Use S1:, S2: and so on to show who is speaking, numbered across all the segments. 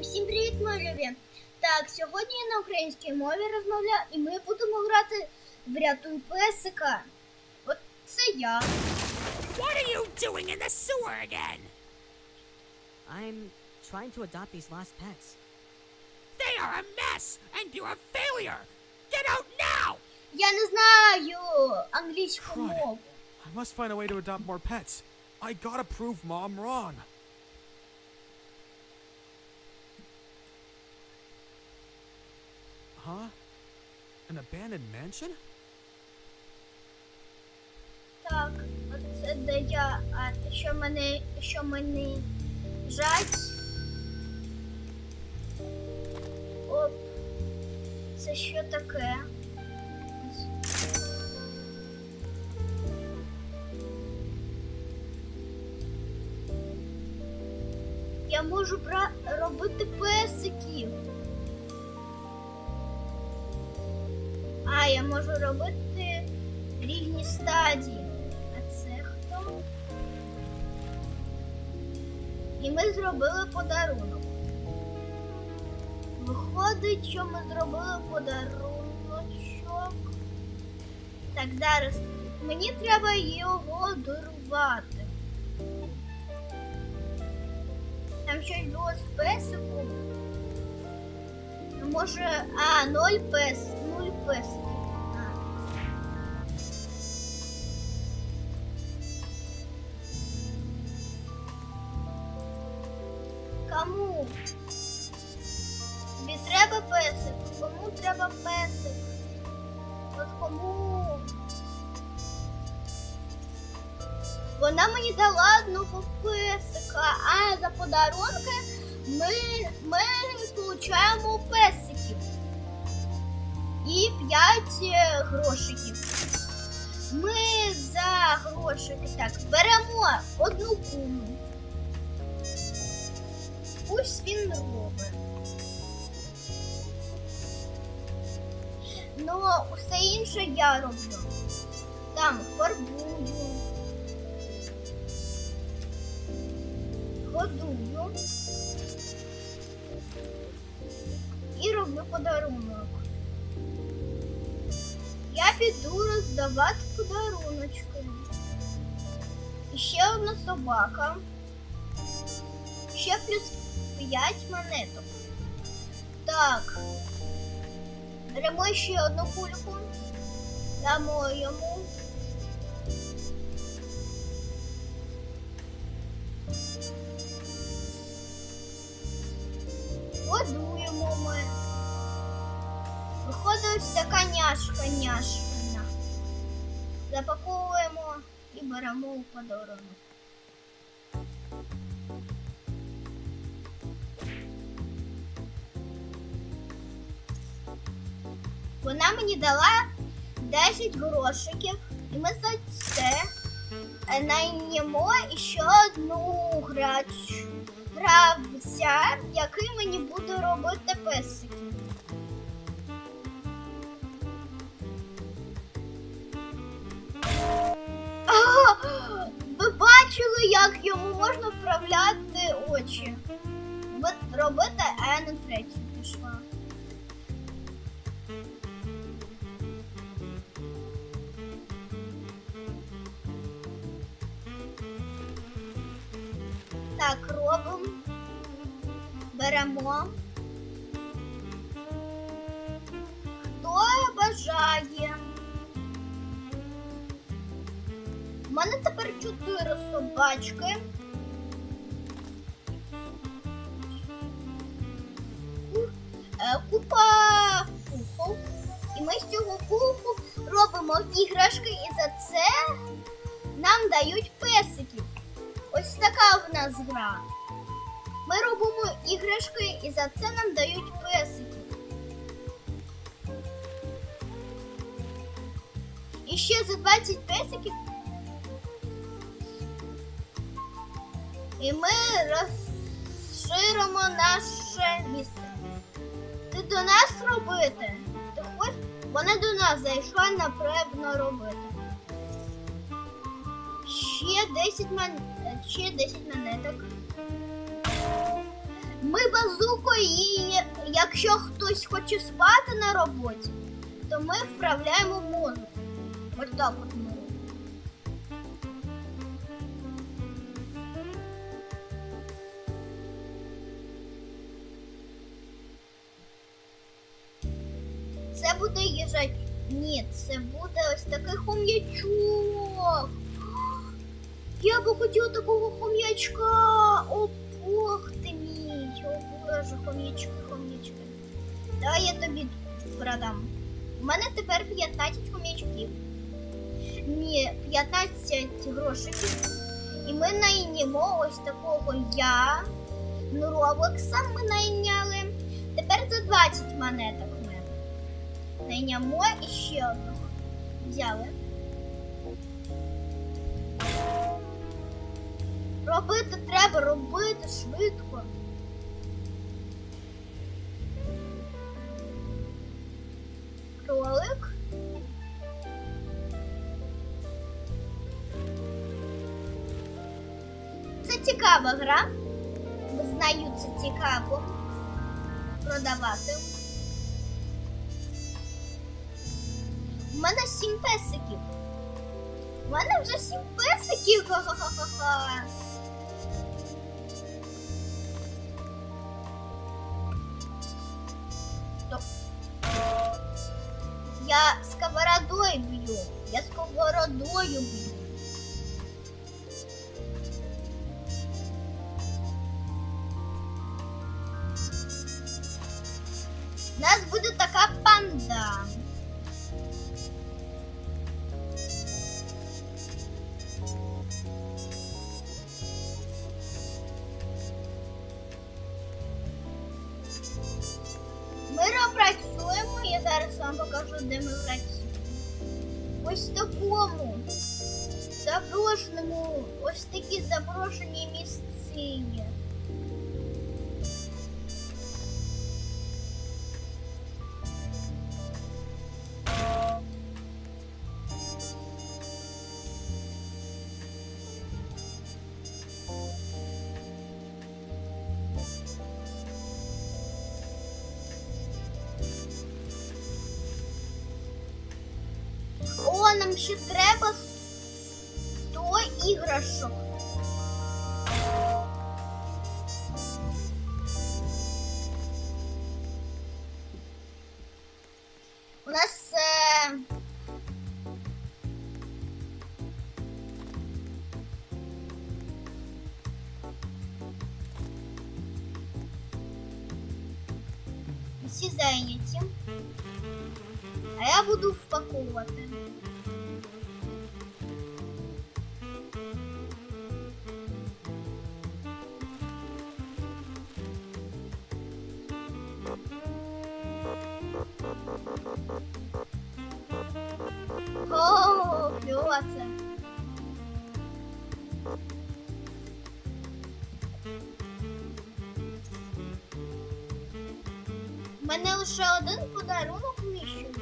S1: Усім привіт, мої любі! Так, сьогодні я на українській мові розмовляю, і ми будемо грати в рятуй песика. От це я.
S2: What are you doing in the sewer again?
S3: I'm trying to adopt these lost pets.
S2: They are a mess, and you're a failure. Get out now!
S1: Я не знаю англійську мову.
S4: I must find a way to adopt more pets. I gotta prove mom wrong. Huh? An abandoned mansion?
S1: Так, от це де я. А що мене, що мене жать. Оп. Це що таке? Я можу бра... робити песиків. Я можу робити різні стадії. А це хто? І ми зробили подарунок. Виходить, що ми зробили подаруночок. Так, зараз мені треба його дарувати. Там щось було з песиком. Може, а, ноль пес, нуль песиків. Вона мені дала одного песика, а за подарунки ми, ми получаємо песиків. І 5 грошиків. Ми за грошики так беремо одну куму. Пусть він робить. Ну, усе інше я роблю. Там фарбую, годую і роблю подарунок. Я піду роздавати подаруночки. І ще одна собака. Ще плюс 5 монеток. Так. Беремо ще одну кульку. Дамо йому. Така няшка. Запаковуємо і беремо у подарунок. Вона мені дала 10 грошиків, і ми за це е, найнямо ще одну грач, гравця, який мені буде робити песики. Йому можна вправляти очі? Ви робите, а я на третю пішла. Так, робимо. Беремо. Хто бажає? Мене тепер чотири собачки. Е, Купа пуху. І ми з цього пуху робимо іграшки, і за це нам дають песиків. Ось така в нас гра. Ми робимо іграшки і за це нам дають песики. І ще за 20 песиків. І ми розширимо наше місце. Ти до нас робити? Ти хочеш? Вона до нас зайшла напевно робити. Ще 10 мон... ще 10 монеток. Ми базукою, і якщо хтось хоче спати на роботі, то ми вправляємо мозок. Ось так от ми Ні, це буде ось такий хом'ячок. Я би хотіла такого хом'ячка. О, Бог ти мій. О, боже, хом'ячки, хом'ячки. Давай я тобі продам. У мене тепер 15 хом'ячків. Ні, 15 грошиків. І ми найнямо ось такого я. Ну, Роблекса ми найняли. Тепер за 20 монеток найнямо і ще одного. Взяли. Робити треба, робити швидко. Кролик. Це цікава гра. Знаю, це цікаво продавати. У мене сім песиків. У мене вже сім песиків. Ха-ха-ха-ха. Стоп. Я сковородою бью. Я сковородою бью. Вам покажу, де ми працюємо. Ось такому заброшеному, ось такі заброшені місцині. 23. О, це. У мене лише один подарунок вміщується.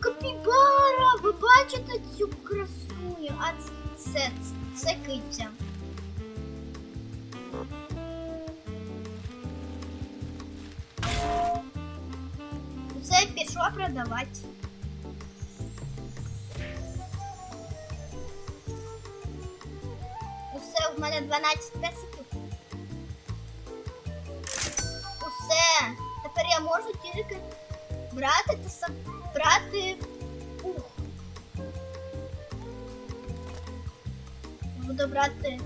S1: Капібара! Ви бачите цю красуню? А це, це, це киця. Продавати. Усе в мене 12 песиків. Усе. Тепер я можу тільки брати та брати ух. Буду брати.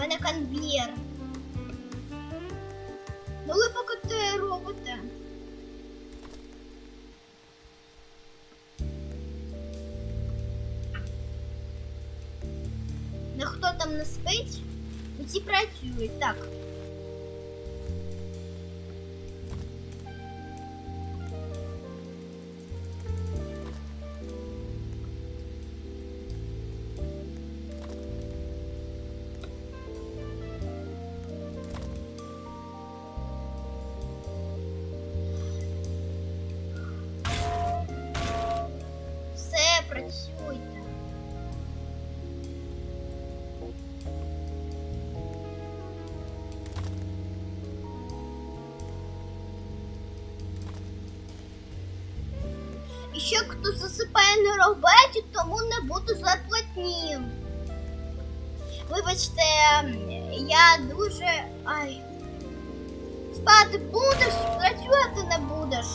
S1: Мене конвієр. Ще хто засипає на роботі, тому не буду зарплатні. Вибачте, я дуже. Ай. Спати будеш, працювати не будеш.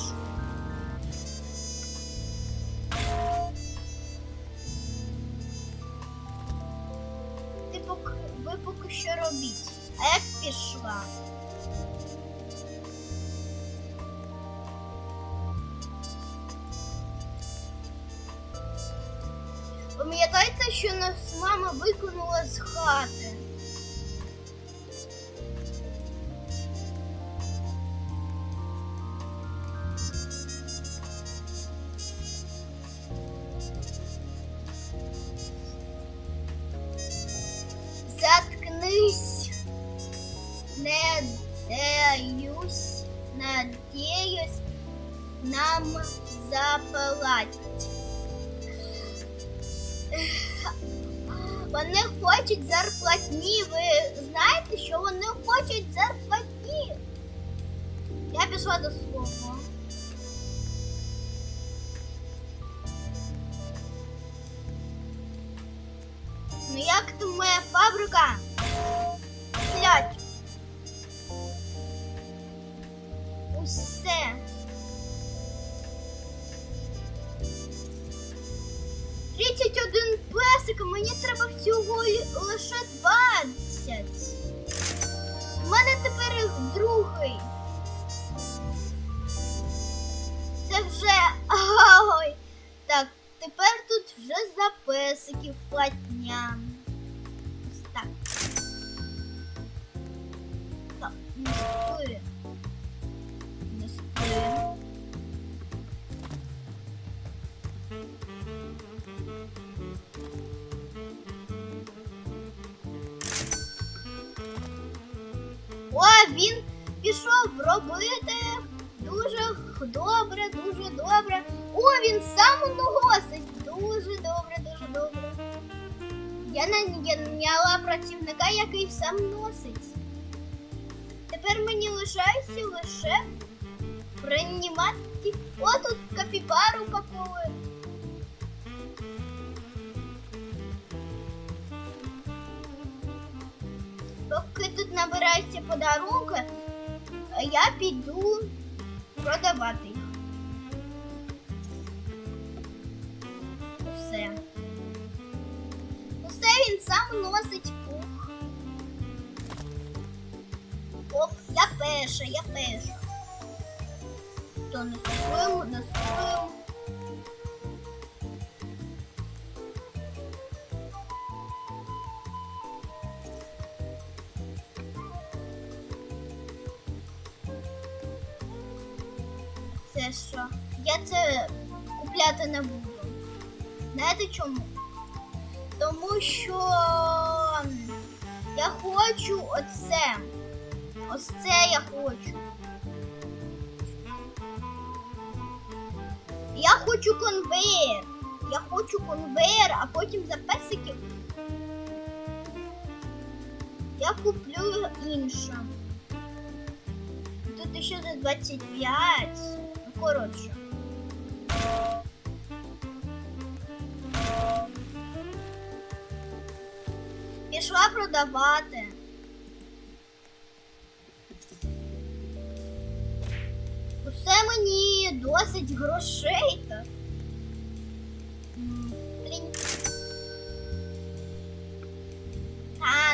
S1: Пам'ятаєте, що нас мама викинула з хати? Заткнись. Надеюсь, надеюсь, нам заплатять. Вони хочуть зарплатні. Ви знаєте, що вони хочуть зарплатні? Я пішла до свого. Ну як там моя фабрика? Блять. Усе. Тридцять один песик, мені треба всього лише двадцять. У мене тепер другий. Це вже. Ой. Так, тепер тут вже за песиків платня. Так. Так, він пішов робити дуже добре, дуже добре. О, він сам носить. Дуже добре, дуже добре. Я наняла працівника, який сам носить. Тепер мені лишається лише приймати. О, тут капібару пакують. Поки тут набираються подарунки, я піду продавати їх. Усе. Усе він сам носить пух. Оп, я перша, я перша. То не спимо, не спимо. Хочу конвейер. Я хочу конвейер, а потім за песиків я куплю інше. Тут ще за 25. Ну, коротше. Пішла продавати. Усе мені досить грошей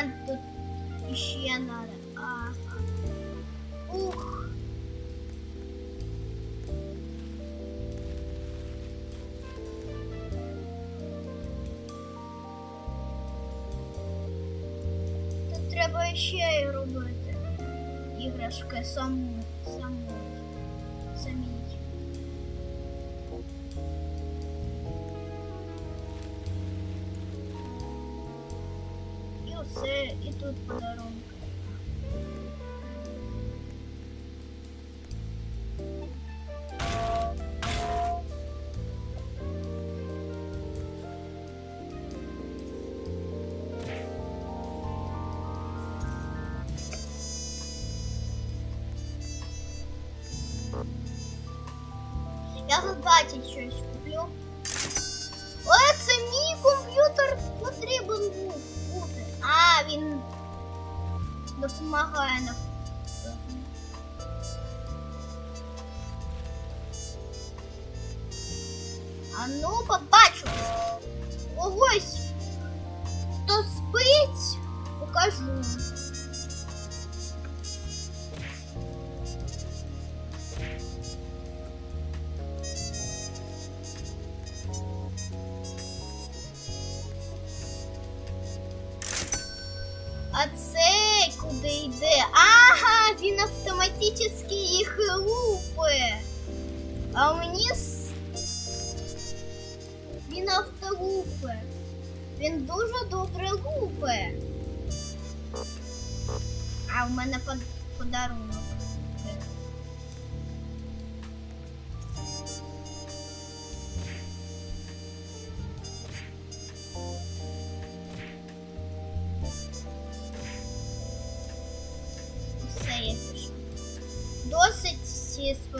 S1: А, тут іще надо. Ага. Ух. ще робити іграшки саму, саму, 20 щось куплю. Але це мій комп'ютер потрібен був. А, він допомагає на.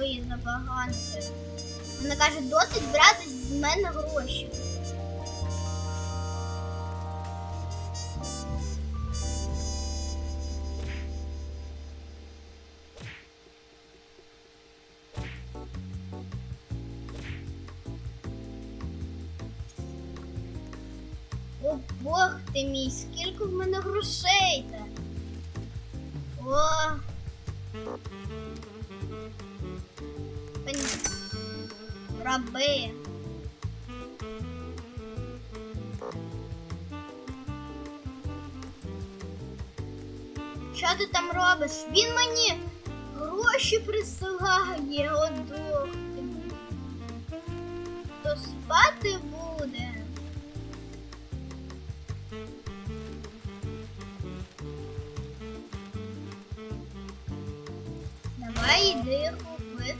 S1: Свої забаганки. Вона каже, досить брати з мене гроші. Раби. Що ти там робиш? Він мені гроші присилає, одох. То спати буде. Давай йди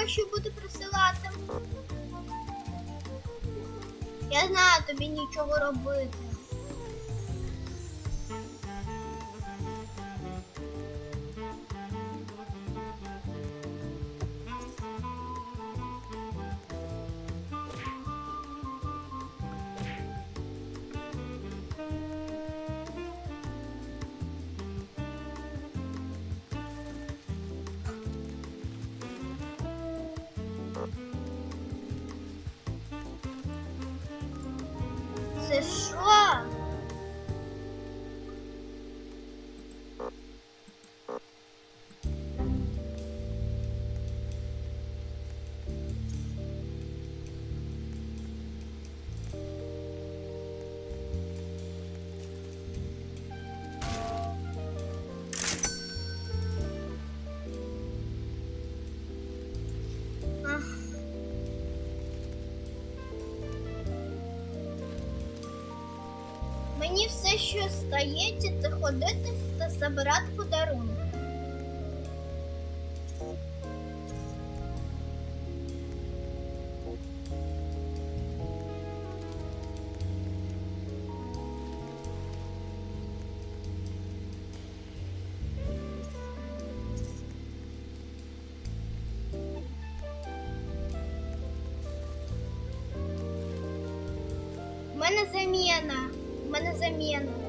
S1: гроші буде присилати. Я знаю, тобі нічого робити. мені все, що стається, це ходити та забирати подарунки. У мене заміна. У мене заміна.